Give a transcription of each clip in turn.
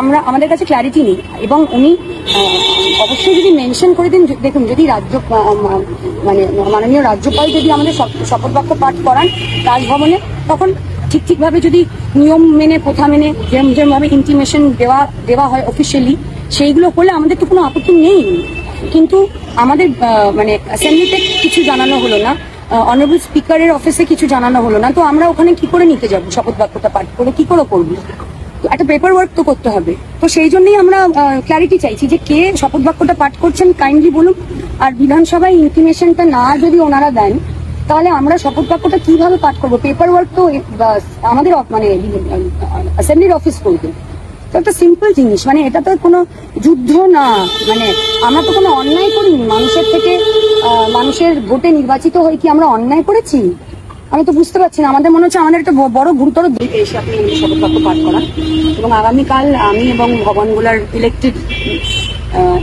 আমরা, আমাদের কাছে ক্ল্যারিটি নেই। এবং উনি অবশ্যই যদি মেনশন করে দিন দেখুন, যদি রাজ্য মানে মাননীয় রাজ্যপাল যদি আমাদের শপথ বাক্য পাঠ করান রাজভবনে, তখন ঠিক ঠিকভাবে যদি নিয়ম মেনে, প্রথা মেনে যেরকম যেরকমভাবে ইন্টিমেশন দেওয়া দেওয়া হয় অফিসিয়ালি সেইগুলো হলে আমাদের তো কোনো আপত্তি নেই। কিন্তু আমাদের মানে অ্যাসেম্বলিতে কিছু জানানো হলো না অনারেবল স্পিকারের অফিসে কিছু জানানো হলো না, তো আমরা ওখানে কি করে নিতে যাব শপথ বাক্যটা পাঠ করে? কি করে করব? একটা পেপার ওয়ার্ক তো করতে হবে। তো সেই জন্যই আমরা ক্ল্যারিটি চাইছি যে কে শপথ বাক্যটা পাঠ করছেন কাইন্ডলি বলুন। আর বিধানসভায় ইনফরমেশনটা না যদি ওনারা দেন, তাহলে আমরা শপথ বাক্যটা কীভাবে পাঠ করব? পেপার ওয়ার্ক তো আমাদের মানে অ্যাসেম্বলির অফিস করবে। তো একটা সিম্পল জিনিস মানে এটা তো কোনো যুদ্ধ না। মানে আমরা তো কোনো অন্যায় করিনি। মানুষের থেকে মানুষের ভোটে নির্বাচিত হয়ে কি আমরা অন্যায় করেছি? আমি তো বুঝতে পারছি না। আমাদের মনে হচ্ছে আমাদের একটা বড় গুরুতর দিক এসে আপনি আমাদের শপথ পাঠ করান। এবং আগামীকাল আমি এবং ভবনগুলার ইলেক্টেড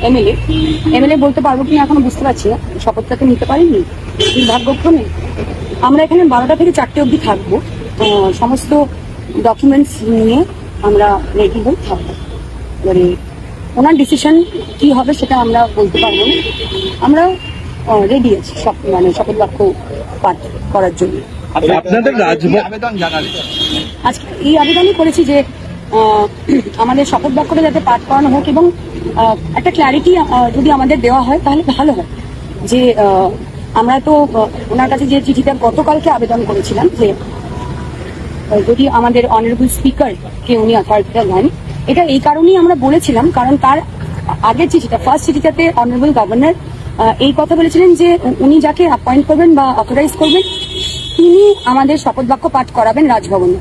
এমএলএ এমএলএ বলতে পারব কিনা এখনও বুঝতে পারছি না। শপথটাকে নিতে পারিনি? দুর্ভাগ্যক্রমে। আমরা এখানে বারোটা থেকে চারটে অবধি থাকব। সমস্ত ডকুমেন্টস নিয়ে আমরা রেডি হয়ে থাকব। এবারে ওনার ডিসিশন কি হবে সেটা আমরা বলতে পারব না। আমরা রেডি আছি সব মানে শপথ বাক্য পাঠ করার জন্য। আপনাদের আবেদন জানালেন আজকে এই আবেদনই করেছি যে আমাদের শপথ বাক্যটা যাতে পাঠ করানো হোক এবং একটা ক্ল্যারিটি যদি আমাদের দেওয়া হয় তাহলে ভালো হয়। যে আমরা তো ওনার কাছে যে চিঠিটা গতকালকে আবেদন করেছিলাম যে যদি আমাদের অনারেবল স্পিকারকে উনি অথরিটিটা দেন এটা এই কারণেই আমরা বলেছিলাম কারণ তার আগের চিঠিটা ফার্স্ট চিঠিটাতে অনারেবল গভর্নর এই কথা বলেছিলেন যে উনি যাকে অ্যাপয়েন্ট করবেন বা অথরাইজ করবেন তিনি আমাদের শপথ বাক্য পাঠ করাবেন রাজভবনে।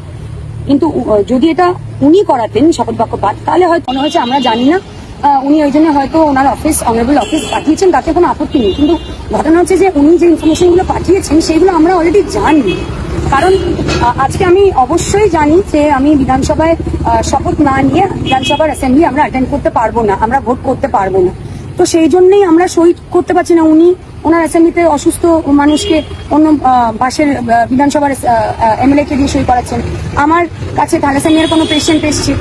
কিন্তু যদি এটা উনি করাতেন শপথ বাক্য পাঠ, তাহলে হয়তো মনে হয়েছে আমরা জানি না উনি ওই জন্য হয়তো ওনার অফিস অনারেবল অফিস পাঠিয়েছেন, তাতে কোনো আপত্তি নেই। কিন্তু ঘটনা হচ্ছে যে উনি যে ইনফরমেশনগুলো পাঠিয়েছেন সেইগুলো আমরা অলরেডি জানি। কারণ আজকে আমি অবশ্যই জানি যে আমি বিধানসভায় শপথ না নিয়ে বিধানসভার অ্যাসেম্বলি আমরা অ্যাটেন্ড করতে পারব না, আমরা ভোট করতে পারব না। তো সেই জন্যই আমরা সই করতে পারছি না। উনি ওনার অ্যাসেম্বলিতে অসুস্থ মানুষকে অন্য পাশের বিধানসভার এমএলএ কে দিয়ে সই করাচ্ছেন। আমার কাছে থ্যালাসেমিয়ার কোনো পেশেন্ট এসছে।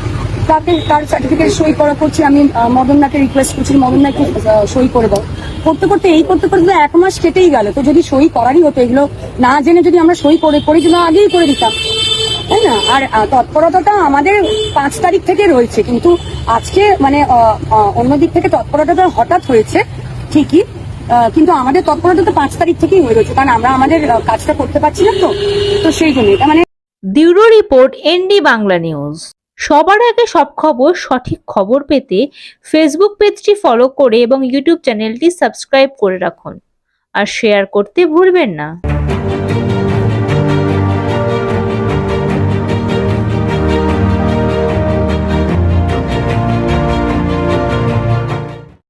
তাকে তার সার্টিফিকেট সই করা করছি। আমি মদনদাকে রিকোয়েস্ট করছি, মদনদাকে সই করে দাও করতে করতে এই করতে করতে এক মাস কেটেই গেল। তো যদি সই করারই হতো এগুলো, না জেনে যদি আমরা সই করে করে দিলাম আগেই করে দিতাম। তাই না? আর তৎপরতাটা আমাদের পাঁচ তারিখ থেকে রয়েছে। কিন্তু আজকে মানে আহ, আহ, অন্য দিক থেকে তৎপরতাটা হঠাৎ হয়েছে ঠিকই কিন্তু আমাদের তৎপরতা তো পাঁচ তারিখ থেকেই হয়ে রয়েছে কারণ আমরা আমাদের কাজটা করতে পারছি না তো তো সেই জন্য এটা মানে bureau report ND Bangla news. সবার আগে সব খবর সঠিক খবর পেতে ফেসবুক পেজটি ফলো করে এবং ইউটিউব চ্যানেলটি সাবস্ক্রাইব করে রাখুন। আর শেয়ার করতে ভুলবেন না।